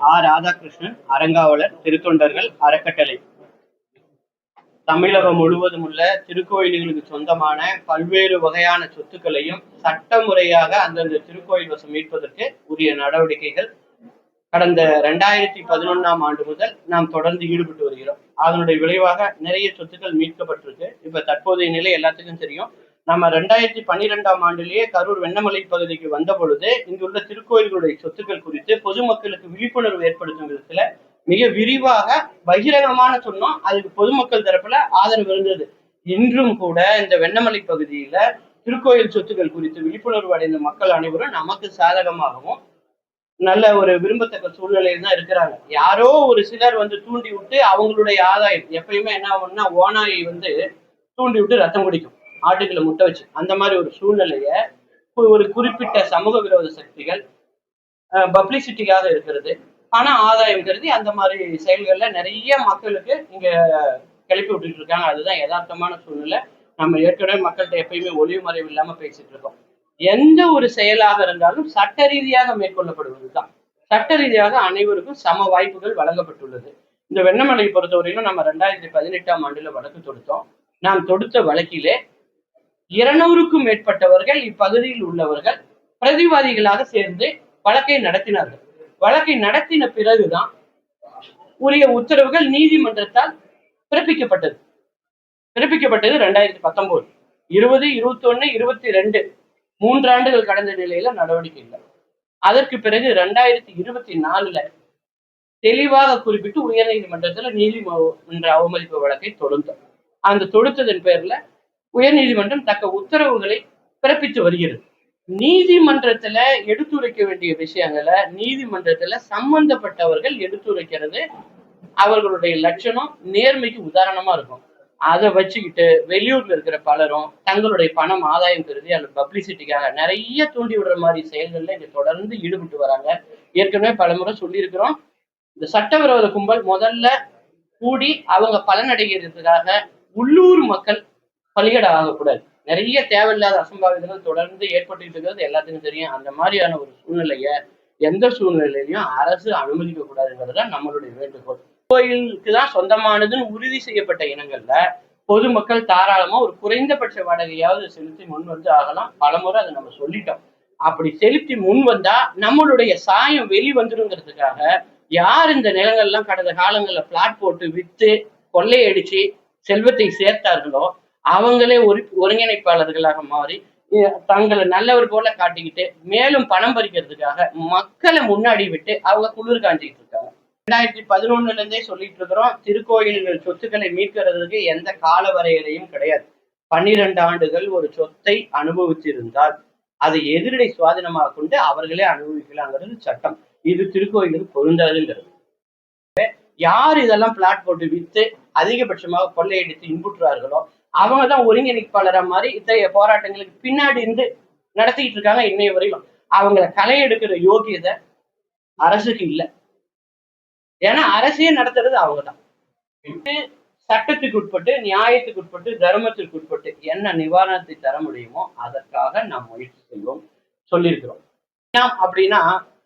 ஆ. ராதாகிருஷ்ணன் அரங்காவலர் திருத்தொண்டர்கள் அறக்கட்டளை. தமிழகம் முழுவதும் உள்ள திருக்கோயில்களுக்கு சொந்தமான பல்வேறு வகையான சொத்துக்களையும் சட்ட முறையாக அந்தந்த திருக்கோயில் வசம் மீட்பதற்கு உரிய நடவடிக்கைகள் கடந்த ரெண்டாயிரத்தி பதினொன்னாம் ஆண்டு முதல் நாம் தொடர்ந்து ஈடுபட்டு வருகிறோம். அதனுடைய விளைவாக நிறைய சொத்துக்கள் மீட்கப்பட்டிருக்கு. இப்ப தற்போதைய நிலை எல்லாத்துக்கும் தெரியும். நம்ம ரெண்டாயிரத்தி பன்னிரெண்டாம் ஆண்டிலேயே கரூர் வெண்ணமலை பகுதிக்கு வந்த பொழுது இங்குள்ள திருக்கோயில்களுடைய சொத்துக்கள் குறித்து பொதுமக்களுக்கு விழிப்புணர்வு ஏற்படுத்தும் விதத்துல மிக விரிவாக பகிரங்கமான சொன்னோம். அதுக்கு பொதுமக்கள் தரப்புல ஆதரவு இருந்தது. இன்றும் கூட இந்த வெண்ணமலை பகுதியில திருக்கோயில் சொத்துக்கள் குறித்து விழிப்புணர்வு அடைந்த மக்கள் அனைவரும் நமக்கு சாதகமாகவும் நல்ல ஒரு விரும்பத்தக்க சூழ்நிலையில் தான் இருக்கிறாங்க. யாரோ ஒரு சிலர் வந்து தூண்டி விட்டு அவங்களுடைய ஆதாயம் எப்பயுமே என்ன ஆகும்னா ஓனாயை வந்து தூண்டி விட்டு ரத்தம் குடிக்கும். ஆட்டுக்களை முட்டை வச்சு அந்த மாதிரி ஒரு சூழ்நிலைய ஒரு குறிப்பிட்ட சமூக விரோத சக்திகள் பப்ளிசிட்டிக்காக இருக்கிறது. பண ஆதாயம் கருதி அந்த மாதிரி செயல்கள்ல நிறைய மக்களுக்கு இங்க கிளப்பி விட்டுட்டு இருக்காங்க. அதுதான் யதார்த்தமான சூழ்நிலை. நம்ம ஏற்கனவே மக்கள்கிட்ட எப்பயுமே ஒளிவு மறைவு இல்லாம பேசிட்டு இருக்கோம். எந்த ஒரு செயலாக இருந்தாலும் சட்ட ரீதியாக மேற்கொள்ளப்படுவதுதான். சட்ட ரீதியாக அனைவருக்கும் சம வாய்ப்புகள் வழங்கப்பட்டுள்ளது. இந்த வெண்ணமலை பொறுத்தவரையிலும் நம்ம ரெண்டாயிரத்தி பதினெட்டாம் ஆண்டுல வழக்கு தொடுத்தோம். நாம் தொடுத்த வழக்கிலே இருநூறுக்கும் மேற்பட்டவர்கள் இப்பகுதியில் உள்ளவர்கள் பிரதிவாதிகளாக சேர்ந்து வழக்கை நடத்தினார்கள். வழக்கை நடத்தின பிறகுதான் உரிய உத்தரவுகள் நீதிமன்றத்தால் பிறப்பிக்கப்பட்டது. பிறப்பிக்கப்பட்டது ரெண்டாயிரத்தி பத்தொன்பது. இருபது இருபத்தி ஒன்னு இருபத்தி ரெண்டு மூன்றாண்டுகள் கடந்த நிலையில நடவடிக்கை இல்லை. அதற்கு பிறகு ரெண்டாயிரத்தி இருபத்தி நாலுல தெளிவாக குறிப்பிட்டு உயர்நீதிமன்றத்துல நீதிமன்ற அவமதிப்பு வழக்கை தொடுத்தோம் அந்த தொடுத்ததன் பேர்ல உயர்நீதிமன்றம் தக்க உத்தரவுகளை பிறப்பித்து வருகிறது. நீதிமன்றத்துல எடுத்துரைக்க வேண்டிய விஷயங்களை நீதிமன்றத்துல சம்பந்தப்பட்டவர்கள் எடுத்துரைக்கிறது. அவர்களுடைய லட்சணம் நேர்மைக்கு உதாரணமா இருக்கும். அதை வச்சுக்கிட்டு வெளியூர்ல இருக்கிற பலரும் தங்களுடைய பணம் ஆதாயம் கருதி அல்லது பப்ளிசிட்டிக்காக நிறைய தூண்டி விடுற மாதிரி செயல்கள்ல இங்க தொடர்ந்து ஈடுபட்டு வராங்க. ஏற்கனவே பலமுறை சொல்லியிருக்கிறோம். இந்த சட்டவிரோத கும்பல் முதல்ல கூடி அவங்க பலனடைகிறதுக்காக உள்ளூர் மக்கள் பலிகடை ஆகக்கூடாது நிறைய தேவையில்லாத அசம்பாவிதங்கள் தொடர்ந்து ஏற்பட்டு இருக்கிறது எல்லாத்துக்கும் தெரியும். அந்த மாதிரியான ஒரு சூழ்நிலைய எந்த சூழ்நிலையிலையும் அரசு அனுமதிக்க கூடாதுங்கிறது தான் நம்மளுடைய வேண்டுகோள். கோயிலுக்கு தான் சொந்தமானதுன்னு உறுதி செய்யப்பட்ட இனங்கள்ல பொதுமக்கள் தாராளமா ஒரு குறைந்தபட்ச வாடகையாவது செலுத்தி முன் வந்து ஆகலாம். பலமுறை அதை நம்ம சொல்லிட்டோம். அப்படி செலுத்தி முன் வந்தா நம்மளுடைய சாயம் வெளி வந்துருங்கிறதுக்காக யார் இந்த நிலங்கள்லாம் கடந்த காலங்களில் பிளாட் போட்டு வித்து கொள்ளையடிச்சு செல்வத்தை சேர்த்தார்களோ அவங்களே ஒரு ஒருங்கிணைப்பாளர்களாக மாறி தங்களை நல்லவர் போல காட்டிக்கிட்டு மேலும் பணம் பறிக்கிறதுக்காக மக்களை முன்னாடி விட்டு அவங்க குளிர் காஞ்சிக்கிட்டு இருக்காங்க. ரெண்டாயிரத்தி பதினொன்னுல இருந்தே சொல்லிட்டு இருக்கிறோம் திருக்கோயில்கள் சொத்துக்களை மீட்கிறதுக்கு எந்த கால வரையறையும் கிடையாது. பன்னிரண்டு ஆண்டுகள் ஒரு சொத்தை அனுபவிச்சிருந்தால் அதை எதிரடை சுவாதீனமாக கொண்டு அவர்களே அனுபவிக்கலாங்கிறது சட்டம். இது திருக்கோயிலுக்கு பொருந்தாதுங்கிறது யார் இதெல்லாம் பிளாட் போட்டு வித்து அதிகபட்சமாக கொள்ளையடித்து இன்புற்றார்களோ அவங்க தான் ஒருங்கிணைப்பாளரா மாதிரி இத்தகைய போராட்டங்களுக்கு பின்னாடி இருந்து நடத்திட்டு இருக்காங்க இன்னைய வரையிலும். அவங்கள களை எடுக்கிற யோகியதை அரசுக்கு இல்லை. ஏன்னா அரசே நடத்துறது அவங்க தான் சட்டத்துக்கு உட்பட்டு நியாயத்துக்கு உட்பட்டு தர்மத்திற்கு உட்பட்டு என்ன நிவாரணத்தை தர முடியுமோ அதற்காக நாம் முயற்சி செய்வோம் சொல்லியிருக்கிறோம். இனாம் அப்படின்னா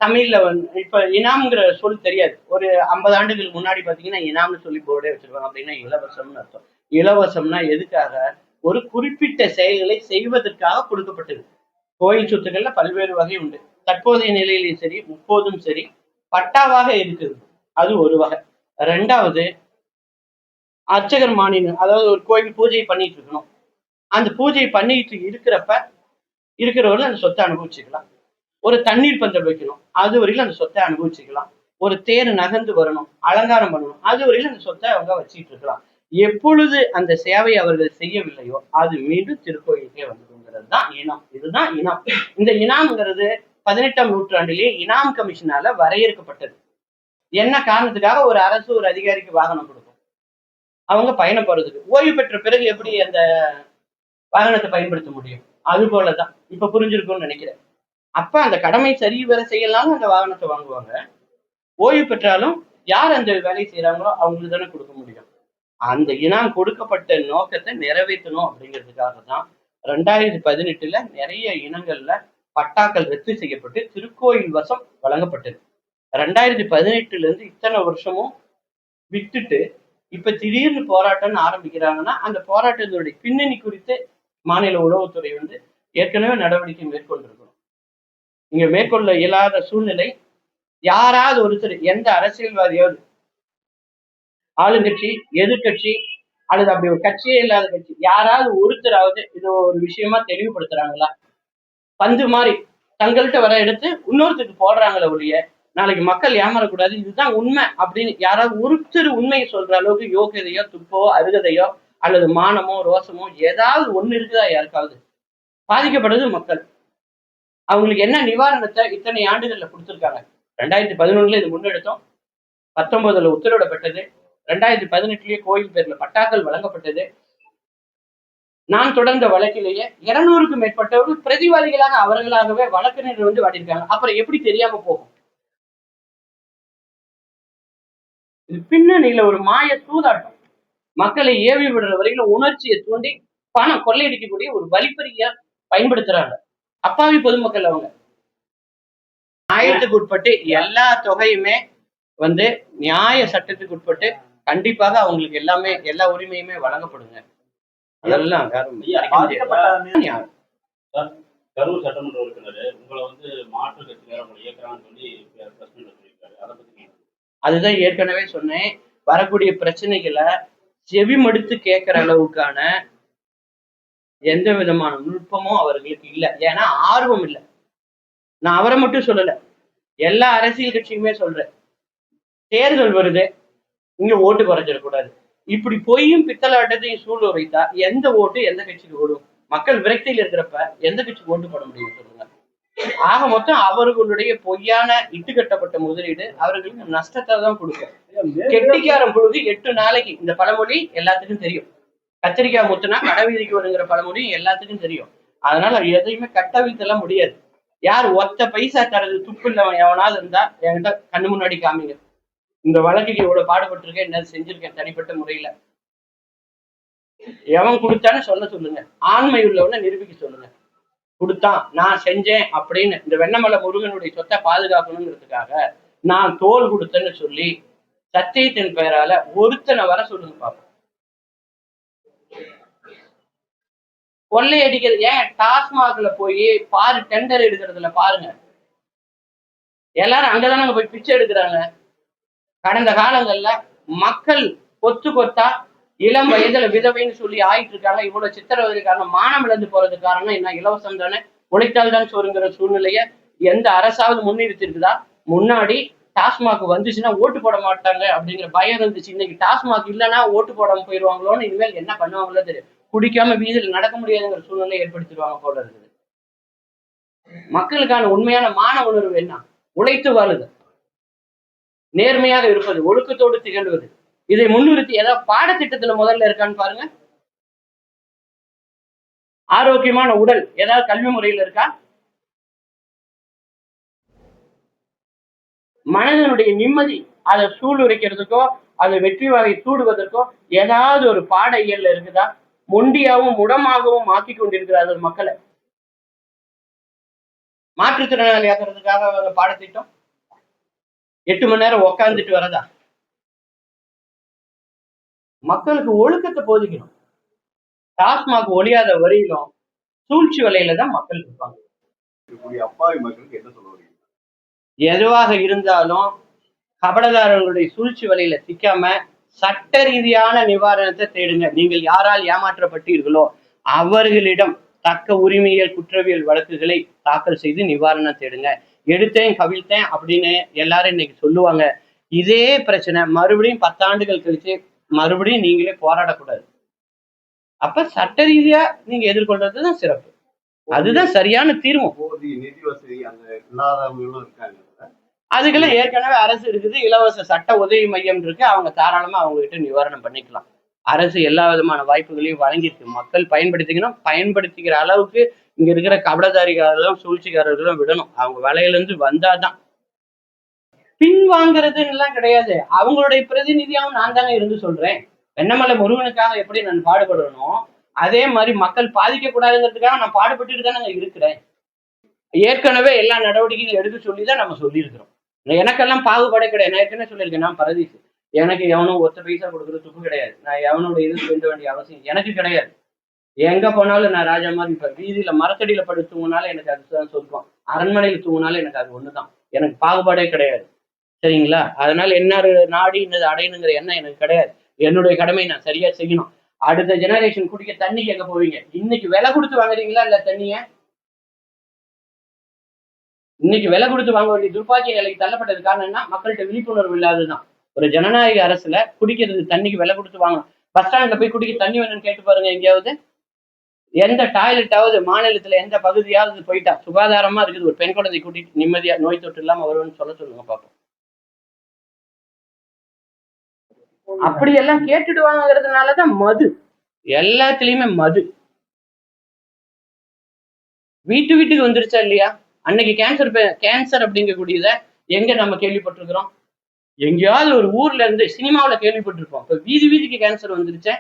தமிழ்ல வந்து இப்ப இனாம்ங்கிற சொல் தெரியாது. ஒரு ஐம்பது ஆண்டுகளுக்கு முன்னாடி பாத்தீங்கன்னா இனாம்னு சொல்லி போர்டே வச்சிருப்பாங்க. அப்படின்னா இலவசம்னு அர்த்தம். இலவசம்னா எதுக்காக? ஒரு குறிப்பிட்ட செயல்களை செய்வதற்காக கொடுக்கப்பட்டது. கோயில் சொத்துக்கள்ல பல்வேறு வகை உண்டு. தற்போதைய நிலையிலையும் சரி முப்போதும் சரி பட்டாவாக இருக்குது அது ஒரு வகை. ரெண்டாவது அர்ச்சகர் மாநிலம் அதாவது ஒரு கோயில் பூஜை பண்ணிட்டு இருக்கணும். அந்த பூஜை பண்ணிட்டு இருக்கிறப்ப இருக்கிறவர்கள் அந்த சொத்தை அனுபவிச்சுக்கலாம். ஒரு தண்ணீர் பந்தல் வைக்கணும். அது வரையிலும் அந்த சொத்தை அனுபவிச்சுக்கலாம். ஒரு தேர் நகர்ந்து வரணும் அலங்காரம் பண்ணணும். அது வரையிலும் அந்த சொத்தை அவங்க வச்சுட்டு இருக்கலாம். எப்பொழுது அந்த சேவை அவர்கள் செய்யவில்லையோ அது மீண்டும் திருக்கோயிலுக்கே வந்துடுங்கிறது தான் இனம். இதுதான் இனம். இந்த இனாம்ங்கிறது பதினெட்டாம் நூற்றாண்டிலேயே இனாம் கமிஷனால வரையறுக்கப்பட்டது. என்ன காரணத்துக்காக? ஒரு அரசு ஒரு அதிகாரிக்கு வாகனம் கொடுக்கும். அவங்க பயணம் போறதுக்கு. ஓய்வு பெற்ற பிறகு எப்படி அந்த வாகனத்தை பயன்படுத்த முடியும்? அது போலதான். இப்ப புரிஞ்சிருக்கும்னு நினைக்கிறேன். அப்ப அந்த கடமை சரி வர செய்யலாம் அந்த வாகனத்தை வாங்குவாங்க. ஓய்வு பெற்றாலும் யார் அந்த வேலையை செய்யறாங்களோ அவங்களுக்கு தானே கொடுக்க முடியும். அந்த இனம் கொடுக்கப்பட்ட நோக்கத்தை நிறைவேற்றணும் அப்படிங்கிறதுக்காக தான் ரெண்டாயிரத்தி பதினெட்டுல நிறைய இனங்கள்ல பட்டாக்கள் ரத்து செய்யப்பட்டு திருக்கோயில் வசம் வழங்கப்பட்டது. ரெண்டாயிரத்தி பதினெட்டுல இருந்து இத்தனை வருஷமும் விட்டுட்டு இப்ப திடீர்னு போராட்டம்னு ஆரம்பிக்கிறாங்கன்னா அந்த போராட்டத்தினுடைய பின்னணி குறித்து மாநில உளவுத்துறை வந்து ஏற்கனவே நடவடிக்கை மேற்கொண்டிருக்கணும் இங்க மேற்கொள்ள இயலாத சூழ்நிலை யாராவது ஒருத்தர் எந்த அரசியல்வாதியாவது ஆளுங்கட்சி எதிர்கட்சி அல்லது அப்படி ஒரு கட்சியே இல்லாத கட்சி யாராவது ஒருத்தராவது இது ஒரு விஷயமா தெளிவுபடுத்துறாங்களா? பந்து மாதிரி தங்கள்கிட்ட வர எடுத்து இன்னொருத்தருக்கு போடுறாங்களே ஒழிய நாளைக்கு மக்கள் ஏமாறக்கூடாது இதுதான் உண்மை அப்படின்னு யாராவது ஒருத்தர் உண்மையை சொல்ற அளவுக்கு யோகியதையோ துப்போ அருகதையோ அல்லது மானமோ ரோசமோ ஏதாவது ஒண்ணு இருக்குதா யாருக்காவது? பாதிக்கப்படுறது மக்கள். அவங்களுக்கு என்ன நிவாரணத்தை இத்தனை ஆண்டுகள்ல கொடுத்துருக்காங்க? ரெண்டாயிரத்தி பதினொன்னுல இது முன்னெடுத்தோம். பத்தொன்பதுல உத்தரவிடப்பட்டது. ரெண்டாயிரத்தி பதினெட்டுலயே கோயில் பேர்ல பட்டாக்கள் வழங்கப்பட்டது. நான் தொடர்ந்த வழக்கிலேயே இருநூறுக்கும் மேற்பட்டவர்கள் பிரதிவாதிகளாக அவர்களாகவே வழக்கறிஞர் வந்து வாட்டியிருக்காங்க அப்புறம் எப்படி தெரியாம போகும்? இது பின்னணியில ஒரு மாய சூதாட்டம் மக்களை ஏவி விடுற வரைக்கும் உணர்ச்சியை தூண்டி பணம் கொள்ளையடிக்கக்கூடிய ஒரு வழிப்பறியா பயன்படுத்துறாங்க. அப்பாவி பொதுமக்கள் அவங்க. நியாயத்துக்கு உட்பட்டு எல்லா தொகையுமே வந்து நியாய சட்டத்துக்கு உட்பட்டு கண்டிப்பாக அவங்களுக்கு எல்லாமே எல்லா உரிமையுமே வழங்கப்படுங்க. அதெல்லாம். கரூர் சட்டமன்ற உறுப்பினர் உங்களை வந்து மாற்று கட்சியினர் உங்களை இயக்குறாங்கன்னு சொல்லி பிரச்சனை சொல்லியிருக்காரு. அதை பத்தி நீங்க அதுதான் ஏற்கனவே சொன்னேன். வரக்கூடிய பிரச்சனைகளை செவி மடுத்து கேட்கிற அளவுக்கான எந்த விதமான நுட்பமும் அவர்களுக்கு இல்லை. ஏன்னா ஆர்வம் இல்லை. நான் அவரை மட்டும் சொல்லல. எல்லா அரசியல் கட்சியுமே சொல்றேன். தேர்தல் வருது. இங்க ஓட்டு குறைஞ்சிடக்கூடாது இப்படி பொய்யும் பித்தலாட்டத்தையும் சூழ வைத்தா எந்த ஓட்டு எந்த கட்சிக்கு ஓடும்? மக்கள் விரக்தியில் இருக்கிறப்ப எந்த கட்சிக்கு ஓட்டு போட முடியும் சொல்லுங்க. ஆக மொத்தம் அவர்களுடைய பொய்யான இட்டுக்கட்டப்பட்ட முதலீடு அவர்களுக்கு நஷ்டத்தை தான் கொடுக்கும். கெட்டிக்காரம் பொழுது எட்டு நாளைக்கு இந்த பழமொழி எல்லாத்துக்கும் தெரியும். கத்திரிக்காய் முத்துனா கடவீதிக்கு வருங்கிற பழமொழி எல்லாத்துக்கும் தெரியும். அதனால எதையுமே கட்டவிழ்த்தெல்லாம் முடியாது. யார் ஒத்த பைசா தரது துப்பு இல்லவன் எவனாவது இருந்தா என்கிட்ட கண்ணு முன்னாடி காமிங்க. இந்த வழக்குக்கு இவ்வளவு பாடுபட்டிருக்கேன் என்ன செஞ்சிருக்கேன் தனிப்பட்ட முறையில. எவன் கொடுத்தான்னு சொல்ல சொல்லுங்க. ஆண்மை உள்ளவன நிரூபிக்க சொல்லுங்க. கொடுத்தான் நான் செஞ்சேன் அப்படின்னு இந்த வெண்ணமலை முருகனுடைய சொத்தை பாதுகாக்கணுங்கிறதுக்காக நான் தோல் கொடுத்தேன்னு சொல்லி சத்தியத்தின் பெயரால ஒருத்தனை வர சொல்லுங்க பாப்போம். கொள்ளையடிக்கிறது ஏன் டாஸ்மாக்ல போய் பாரு டெண்டர் எடுக்கிறதுல பாருங்க. எல்லாரும் அங்கதானங்க போய் பிச்சை எடுக்கிறாங்க. கடந்த காலங்கள்ல மக்கள் கொத்து கொத்தா இளம் வயதுல விதவைன்னு சொல்லி ஆயிட்டு இருக்காங்க. இவ்வளவு சித்திரவதை காரணம் மானம் இழந்து போறது காரணம் என்ன? இலவசம் தானே? உழைத்தால் தான் சோறுங்கிற சூழ்நிலைய எந்த அரசாவது முன்னிறுத்திருக்குதா முன்னாடி டாஸ்மாக் வந்துச்சுன்னா ஓட்டு போட மாட்டாங்க அப்படிங்கிற பயம் இருந்துச்சு. இன்னைக்கு டாஸ்மாக் இல்லைன்னா ஓட்டு போடாம போயிடுவாங்களோன்னு இனிமேல் என்ன பண்ணுவாங்களோ தெரியும் குடிக்காம வீதியில் நடக்க முடியாதுங்கிற சூழ்நிலை ஏற்படுத்திடுவாங்க போல இருக்குது. மக்களுக்கான உண்மையான மான உணர்வு என்ன? உழைத்து வாழுது நேர்மையாக இருப்பது ஒழுக்கத்தோடு திகழ்வது. இதை முன்னிறுத்தி ஏதாவது பாடத்திட்டத்துல முதல்ல இருக்கான்னு பாருங்க. ஆரோக்கியமான உடல் ஏதாவது கல்வி முறையில் இருக்கா? மனதனுடைய நிம்மதி அதை சூளுரைக்கிறதுக்கோ அதை வெற்றி வகை சூடுவதற்கோ ஏதாவது ஒரு பாட இயல்ல இருக்குதா? மொண்டியாகவும் முடமாகவும் மாற்றி கொண்டிருக்கிறார்கள் மக்களை. மாற்றுத்திறனாளி ஆக்குறதுக்காக பாடத்திட்டம்? எட்டு மணி நேரம் உக்காந்துட்டு வரதா? மக்களுக்கு ஒழுக்கத்தை போதிக்கணும். டாஸ்மாக் ஒழியாத வரையிலும் சூழ்ச்சி வலையில தான் மக்கள் இருப்பாங்க. எதுவாக இருந்தாலும் கபடதாரர்களுடைய சூழ்ச்சி வலையில சிக்காம சட்ட ரீதியான நிவாரணத்தை தேடுங்க. நீங்கள் யாரால் ஏமாற்றப்பட்டீர்களோ அவர்களிடம் தக்க உரிமையியல் குற்றவியல் வழக்குகளை தாக்கல் செய்து நிவாரணம் தேடுங்க. எடுத்தேன் கவிழ்த்தேன் அப்படின்னு எல்லாரும் இன்னைக்கு சொல்லுவாங்க. இதே பிரச்சனை மறுபடியும் பத்தாண்டுகள் கழிச்சு மறுபடியும் நீங்களே போராடக்கூடாது. அப்ப சட்ட ரீதியா நீங்க எதிர்கொள்றதுதான் சிறப்பு. அதுதான் சரியான தீர்வு. நிதி வசதி அந்த இல்லாதவங்களும் இருக்காங்க. அதுக்கெல்லாம் ஏற்கனவே அரசு இருக்குது இலவச சட்ட உதவி மையம் இருக்கு. அவங்க தாராளமா அவங்க கிட்ட நிவாரணம் பண்ணிக்கலாம். அரசு எல்லா விதமான வாய்ப்புகளையும் வழங்கியிருக்கு. மக்கள் பயன்படுத்திக்கணும். பயன்படுத்திக்கிற அளவுக்கு இங்க இருக்கிற கபடதாரிகாரர்களும் சூழ்ச்சிக்காரர்களும் விடணும். அவங்க வேலையில இருந்து வந்தாதான். பின் வாங்குறதுன்னு எல்லாம் கிடையாது. அவங்களுடைய பிரதிநிதியாவும் நான் தானே இருந்து சொல்றேன். வெண்ணமலை முருகனுக்காக எப்படி நான் பாடுபடணும் அதே மாதிரி மக்கள் பாதிக்க கூடாதுங்கிறதுக்காக நான் பாடுபட்டுட்டு தான் இருக்கிறேன். ஏற்கனவே எல்லா நடவடிக்கைகளும் எடுக்க சொல்லி தான் நம்ம சொல்லியிருக்கிறோம். எனக்கெல்லாம் பாகுபாடே கிடையாது. நான் ஏற்கனவே சொல்லியிருக்கேன். நான் பரதீசு எனக்கு எவனும் ஒத்த பைசா கொடுக்குற துப்பு கிடையாது. நான் எவனோட இது சொல்ல வேண்டிய அவசியம் எனக்கு கிடையாது. எங்க போனாலும் நான் ராஜா மாதிரி இப்ப வீதியில மரத்தடியில படி தூங்கினாலும் எனக்கு அதுதான் சொர்க்கம். அரண்மனையில தூங்கினாலும் எனக்கு அது ஒண்ணுதான். எனக்கு பாகுபாடே கிடையாது. சரிங்களா? அதனால என்ன நாடி என்னது அடையணுங்கிற எண்ணம் எனக்கு கிடையாது. என்னுடைய கடமை நான் சரியா செய்யணும். அடுத்த ஜெனரேஷன் குடிக்க தண்ணிக்கு கேட்க போவீங்க. இன்னைக்கு விலை கொடுத்து வாங்குறீங்களா இல்ல தண்ணிய? இன்னைக்கு விலை கொடுத்து வாங்க வேண்டிய துர்ப்பாக்கிய நிலைக்கு தள்ளப்பட்டது காரணம் என்ன? மக்கள்கிட்ட விழிப்புணர்வு இல்லாததுதான். ஒரு ஜனநாயக அரசுல குடிக்கிறது தண்ணிக்கு விலை கொடுத்து வாங்கணும். பஸ் ஸ்டாண்ட்ல போய் குடிக்க தண்ணி வேணும்னு கேட்டு பாருங்க எங்கேயாவது. எந்த டாய்லெட்டாவது மாநிலத்துல எந்த பகுதியாவது போயிட்டா சுகாதாரமா இருக்குது. ஒரு பெண் குழந்தை கூட்டிட்டு நிம்மதியா நோய் தொற்று இல்லாம வரும்னு சொல்ல சொல்லுங்க பார்ப்போம் அப்படியெல்லாம் கேட்டுடுவாங்கிறதுனாலதான் மது. எல்லாத்துலயுமே மது. வீட்டு வீட்டுக்கு வந்துருச்சா இல்லையா? அன்னைக்கு கேன்சர் கேன்சர் அப்படிங்கக்கூடியத எங்க நம்ம கேள்விப்பட்டிருக்கிறோம்? எங்கேயாவது ஒரு ஊர்ல இருந்து சினிமாவுல கேள்விப்பட்டிருப்போம். இப்போ வீதி வீதிக்கு கேன்சர் வந்துருச்சே.